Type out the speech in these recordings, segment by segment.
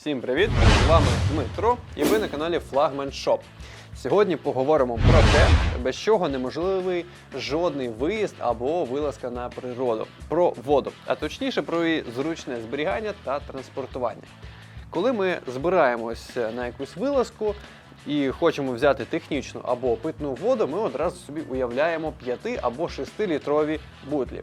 Всім привіт! З вами Дмитро і ви на каналі Flagman Shop. Сьогодні поговоримо про те, без чого неможливий жодний виїзд або вилазка на природу, про воду, а точніше про її зручне зберігання та транспортування. Коли ми збираємось на якусь вилазку і хочемо взяти технічну або питну воду, ми одразу собі уявляємо 5 або 6 літрові бутлі.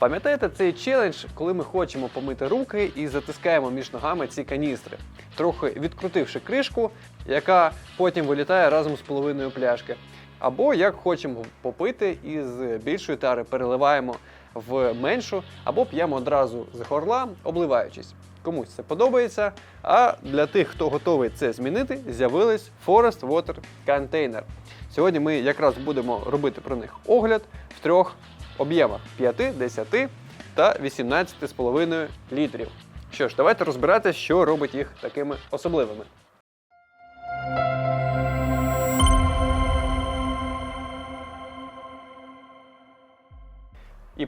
Пам'ятаєте цей челендж, коли ми хочемо помити руки і затискаємо між ногами ці каністри, трохи відкрутивши кришку, яка потім вилітає разом з половиною пляшки. Або як хочемо попити і з більшої тари переливаємо в меншу, або п'ємо одразу з горла, обливаючись. Комусь це подобається. А для тих, хто готовий це змінити, з'явились Forest Water Container. Сьогодні ми якраз будемо робити про них огляд в трьох об'ємах 5, 10 та 18,5 літрів. Що ж, давайте розбиратися, що робить їх такими особливими.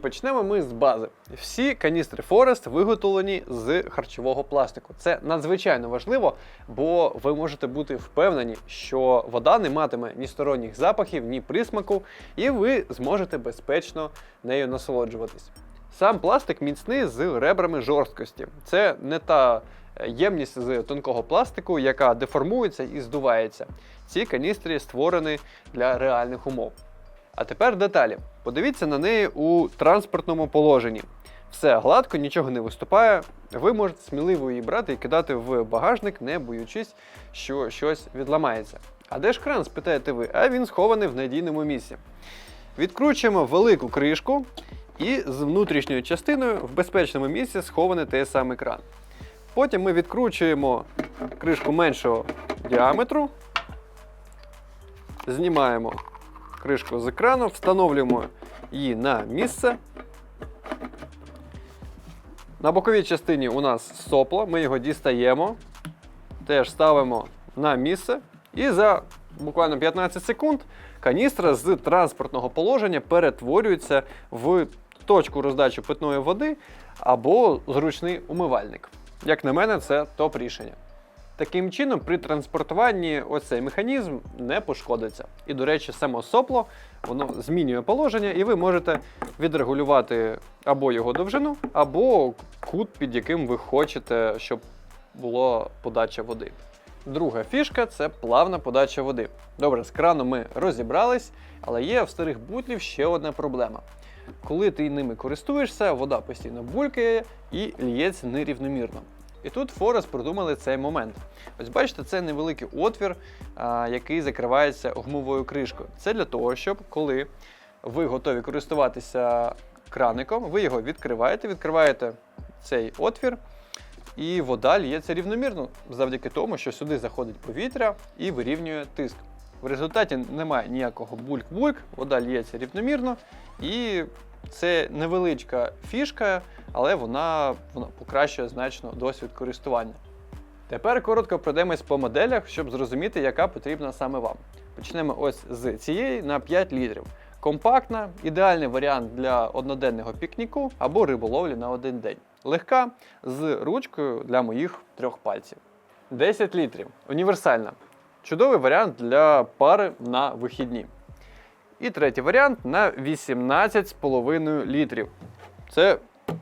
Почнемо ми з бази. Всі каністри Forest виготовлені з харчового пластику. Це надзвичайно важливо, бо ви можете бути впевнені, що вода не матиме ні сторонніх запахів, ні присмаку, і ви зможете безпечно нею насолоджуватись. Сам пластик міцний з ребрами жорсткості. Це не та ємність з тонкого пластику, яка деформується і здувається. Ці каністри створені для реальних умов. А тепер деталі. Подивіться на неї у транспортному положенні. Все гладко, нічого не виступає. Ви можете сміливо її брати і кидати в багажник, не боючись, що щось відламається. А де ж кран, спитаєте ви? А він схований в надійному місці. Відкручуємо велику кришку, і з внутрішньою частиною в безпечному місці схований той самий кран. Потім ми відкручуємо кришку меншого діаметру, знімаємо кришку з екрану, встановлюємо її на місце. На боковій частині у нас сопло, ми його дістаємо, теж ставимо на місце. І за буквально 15 секунд каністра з транспортного положення перетворюється в точку роздачі питної води або зручний умивальник. Як на мене, це топ рішення. Таким чином, при транспортуванні оцей механізм не пошкодиться. І, до речі, само сопло воно змінює положення, і ви можете відрегулювати або його довжину, або кут, під яким ви хочете, щоб була подача води. Друга фішка це плавна подача води. Добре, з краном ми розібрались, але є в старих бутлів ще одна проблема. Коли ти ними користуєшся, вода постійно булькає і лється нерівномірно. І тут Forest продумали цей момент. Ось бачите, це невеликий отвір, який закривається гумовою кришкою. Це для того, щоб коли ви готові користуватися краником, ви його відкриваєте, відкриваєте цей отвір, і вода лється рівномірно завдяки тому, що сюди заходить повітря і вирівнює тиск. В результаті немає ніякого бульк-бульк, вода лється рівномірно, і це невеличка фішка, але вона, вона покращує значно досвід користування. Тепер коротко пройдемось по моделях, щоб зрозуміти, яка потрібна саме вам. Почнемо ось з цієї на 5 літрів. Компактна, ідеальний варіант для одноденного пікніку або риболовлі на один день. Легка з ручкою для моїх трьох пальців. 10 літрів. Універсальна. Чудовий варіант для пари на вихідні. І третій варіант на 18,5 літрів. Це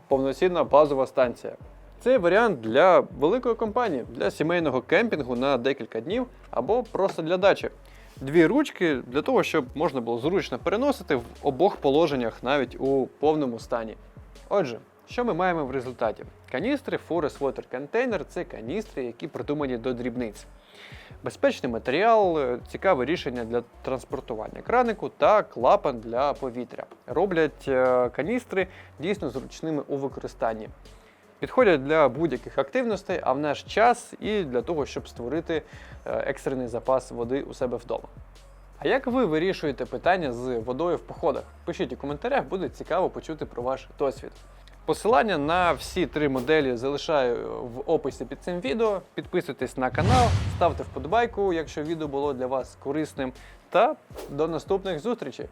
повноцінна базова станція. Це варіант для великої компанії, для сімейного кемпінгу на декілька днів або просто для дачі. Дві ручки для того, щоб можна було зручно переносити в обох положеннях навіть у повному стані. Отже, що ми маємо в результаті? Каністри Forest Water Container – це каністри, які придумані до дрібниць. Безпечний матеріал, е, цікаве рішення для транспортування кранику та клапан для повітря. Роблять е, каністри дійсно зручними у використанні. Підходять для будь-яких активностей, а в наш час і для того, щоб створити е, екстрений запас води у себе вдома. А як ви вирішуєте питання з водою в походах? Пишіть у коментарях, буде цікаво почути про ваш досвід. Посилання на всі три моделі залишаю в описі під цим відео. Підписуйтесь на канал, ставте вподобайку, якщо відео було для вас корисним. Та до наступних зустрічей!